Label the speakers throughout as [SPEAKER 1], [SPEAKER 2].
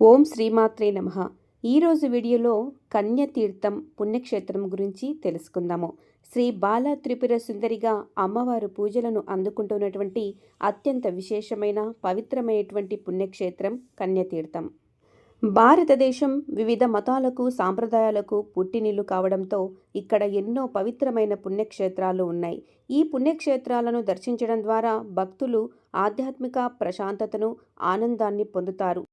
[SPEAKER 1] ఓం శ్రీమాత్రే నమ. ఈరోజు వీడియోలో కన్యతీర్థం పుణ్యక్షేత్రం గురించి తెలుసుకుందాము. శ్రీ బాల త్రిపుర సుందరిగా అమ్మవారు పూజలను అందుకుంటున్నటువంటి అత్యంత విశేషమైన పవిత్రమైనటువంటి పుణ్యక్షేత్రం కన్యతీర్థం. భారతదేశం వివిధ మతాలకు సాంప్రదాయాలకు పుట్టినిల్లు కావడంతో ఇక్కడ ఎన్నో పవిత్రమైన పుణ్యక్షేత్రాలు ఉన్నాయి. ఈ పుణ్యక్షేత్రాలను దర్శించడం ద్వారా భక్తులు ఆధ్యాత్మిక ప్రశాంతతను ఆనందాన్ని పొందుతారు.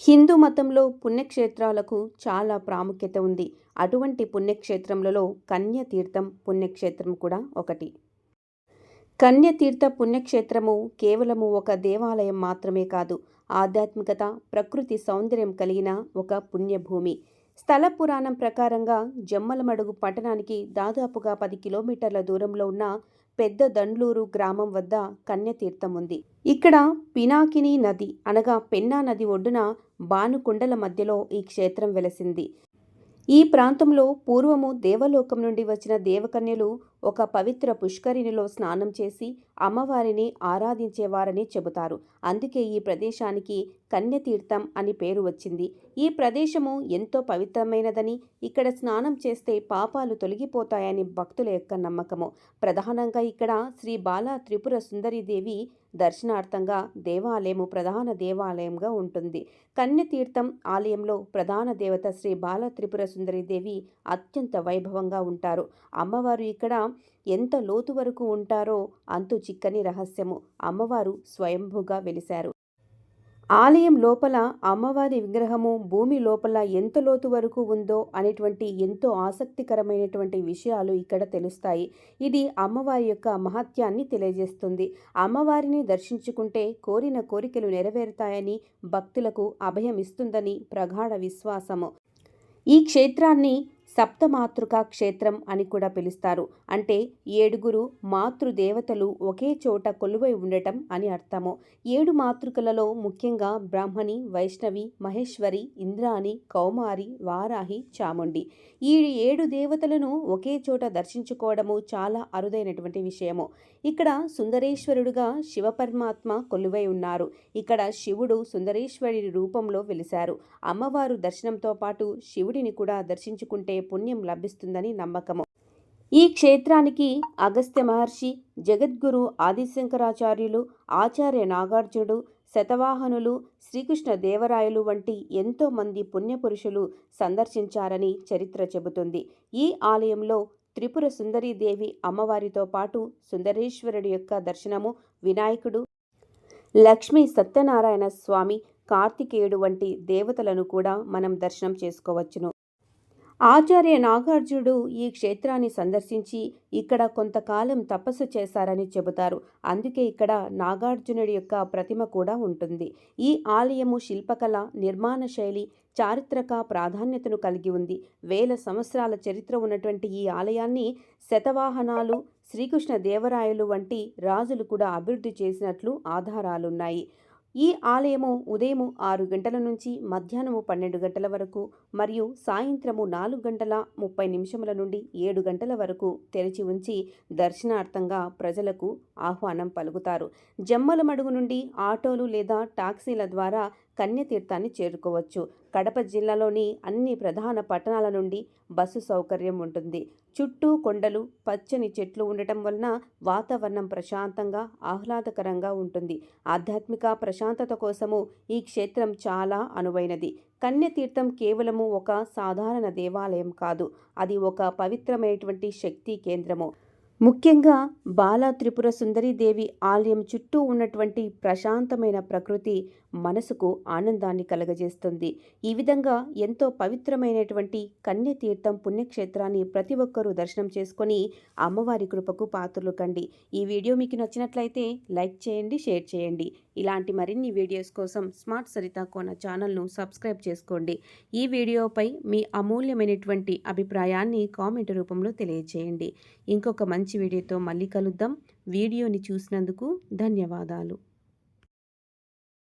[SPEAKER 1] హిందూ మతంలో పుణ్యక్షేత్రాలకు చాలా ప్రాముఖ్యత ఉంది. అటువంటి పుణ్యక్షేత్రములలో కన్యతీర్థం పుణ్యక్షేత్రం కూడా ఒకటి. కన్యతీర్థ పుణ్యక్షేత్రము కేవలము ఒక దేవాలయం మాత్రమే కాదు ఆధ్యాత్మికత ప్రకృతి సౌందర్యం కలిగిన ఒక పుణ్యభూమి. స్థల పురాణం ప్రకారంగా జమ్మలమడుగు పట్టణానికి దాదాపుగా పది కిలోమీటర్ల దూరంలో ఉన్న పెద్ద దండ్లూరు గ్రామం వద్ద కన్యతీర్థం ఉంది. ఇక్కడ పినాకిని నది అనగా పెన్నా నది ఒడ్డున బానుకొండల మధ్యలో ఈ క్షేత్రం వెలసింది. ఈ ప్రాంతంలో పూర్వము దేవలోకం నుండి వచ్చిన దేవకన్యలు ఒక పవిత్ర పుష్కరిణిలో స్నానం చేసి అమ్మవారిని ఆరాధించేవారని చెబుతారు. అందుకే ఈ ప్రదేశానికి కన్యతీర్థం అని పేరు వచ్చింది. ఈ ప్రదేశము ఎంతో పవిత్రమైనదని ఇక్కడ స్నానం చేస్తే పాపాలు తొలగిపోతాయని భక్తుల యొక్క నమ్మకము. ప్రధానంగా ఇక్కడ శ్రీ బాలా త్రిపుర సుందరీదేవి దర్శనార్థంగా దేవాలయము ప్రధాన దేవాలయంగా ఉంటుంది. కన్యతీర్థం ఆలయంలో ప్రధాన దేవత శ్రీ బాల త్రిపుర సుందరీదేవి అత్యంత వైభవంగా ఉంటారు. అమ్మవారు ఇక్కడ ఎంత లోతు వరకు ఉంటారో అంతు చిక్కని రహస్యము అమ్మవారు స్వయంభుగా వెలిశారు. ఆలయం లోపల అమ్మవారి విగ్రహము భూమి లోపల ఎంత లోతు వరకు ఉందో అనేటువంటి ఎంతో ఆసక్తికరమైనటువంటి విషయాలు ఇక్కడ తెలుస్తాయి. ఇది అమ్మవారి యొక్క మహత్యాన్ని తెలియజేస్తుంది. అమ్మవారిని దర్శించుకుంటే కోరిన కోరికలు నెరవేరుతాయని భక్తులకు అభయమిస్తుందని ప్రగాఢ విశ్వాసము. ఈ క్షేత్రాన్ని సప్తమాతృకా క్షేత్రం అని కూడా పిలుస్తారు. అంటే ఏడుగురు మాతృదేవతలు ఒకే చోట కొలువై ఉండటం అని అర్థము. ఏడు మాతృకలలో ముఖ్యంగా బ్రాహ్మణి వైష్ణవి మహేశ్వరి ఇంద్రాణి కౌమారి వారాహి చాముండి. ఈ ఏడు దేవతలను ఒకే చోట దర్శించుకోవడము చాలా అరుదైనటువంటి విషయము. ఇక్కడ సుందరేశ్వరుడుగా శివపరమాత్మ కొలువై ఉన్నారు. ఇక్కడ శివుడు సుందరేశ్వరి రూపంలో వెలిశారు. అమ్మవారు దర్శనంతో పాటు శివుడిని కూడా దర్శించుకుంటే పుణ్యం లభిస్తుందని నమ్మకము ఈ క్షేత్రానికి అగస్త్య మహర్షి జగద్గురు ఆదిశంకరాచార్యులు ఆచార్య నాగార్జునుడు శతవాహనులు శ్రీకృష్ణ దేవరాయలు వంటి ఎంతోమంది పుణ్యపురుషులు సందర్శించారని చరిత్ర చెబుతుంది. ఈ ఆలయంలో త్రిపుర సుందరీదేవి అమ్మవారితో పాటు సుందరేశ్వరుడి యొక్క దర్శనము వినాయకుడు లక్ష్మీ సత్యనారాయణ స్వామి కార్తికేయుడు వంటి దేవతలను కూడా మనం దర్శనం చేసుకోవచ్చును. ఆచార్య నాగార్జునుడు ఈ క్షేత్రాన్ని సందర్శించి ఇక్కడ కొంతకాలం తపస్సు చేశారని చెబుతారు. అందుకే ఇక్కడ నాగార్జునుడి యొక్క ప్రతిమ కూడా ఉంటుంది. ఈ ఆలయము శిల్పకళ నిర్మాణ శైలి చారిత్రక ప్రాధాన్యతను కలిగి ఉంది. వేల సంవత్సరాల చరిత్ర ఉన్నటువంటి ఈ ఆలయాన్ని శతవాహనాలు శ్రీకృష్ణ దేవరాయలు వంటి రాజులు కూడా అభివృద్ధి చేసినట్లు ఆధారాలున్నాయి. ఈ ఆలయము ఉదయము ఆరు గంటల నుంచి మధ్యాహ్నము పన్నెండు గంటల వరకు మరియు సాయంత్రము నాలుగు గంటల ముప్పై నిమిషముల నుండి ఏడు గంటల వరకు తెరిచి ఉంచి దర్శనార్థంగా ప్రజలకు ఆహ్వానం పలుకుతారు. జమ్మల మడుగు నుండి ఆటోలు లేదా టాక్సీల ద్వారా కన్యతీర్థాన్ని చేరుకోవచ్చు. కడప జిల్లాలోని అన్ని ప్రధాన పట్టణాల నుండి బస్సు సౌకర్యం ఉంటుంది. చుట్టూ కొండలు పచ్చని చెట్లు ఉండటం వలన వాతావరణం ప్రశాంతంగా ఆహ్లాదకరంగా ఉంటుంది. ఆధ్యాత్మిక ప్రశాంతత కోసము ఈ క్షేత్రం చాలా అనువైనది. కన్యతీర్థం కేవలము ఒక సాధారణ దేవాలయం కాదు. అది ఒక పవిత్రమైనటువంటి శక్తి కేంద్రము. ముఖ్యంగా బాలా త్రిపుర సుందరీదేవి ఆలయం చుట్టూ ఉన్నటువంటి ప్రశాంతమైన ప్రకృతి మనసుకు ఆనందాన్ని కలగజేస్తుంది. ఈ విధంగా ఎంతో పవిత్రమైనటువంటి కన్యతీర్థం పుణ్యక్షేత్రాన్ని ప్రతి ఒక్కరూ దర్శనం చేసుకొని అమ్మవారి కృపకు పాత్రలు కండి. ఈ వీడియో మీకు నచ్చినట్లయితే లైక్ చేయండి షేర్ చేయండి. ఇలాంటి మరిన్ని వీడియోస్ కోసం స్మార్ట్ సరిత కోన ఛానల్ను సబ్స్క్రైబ్ చేసుకోండి. ఈ వీడియోపై మీ అమూల్యమైనటువంటి అభిప్రాయాన్ని కామెంట్ రూపంలో తెలియజేయండి. ఇంకొక మంచి వీడియోతో మళ్ళీ కలుద్దాం. వీడియోని చూసినందుకు ధన్యవాదాలు.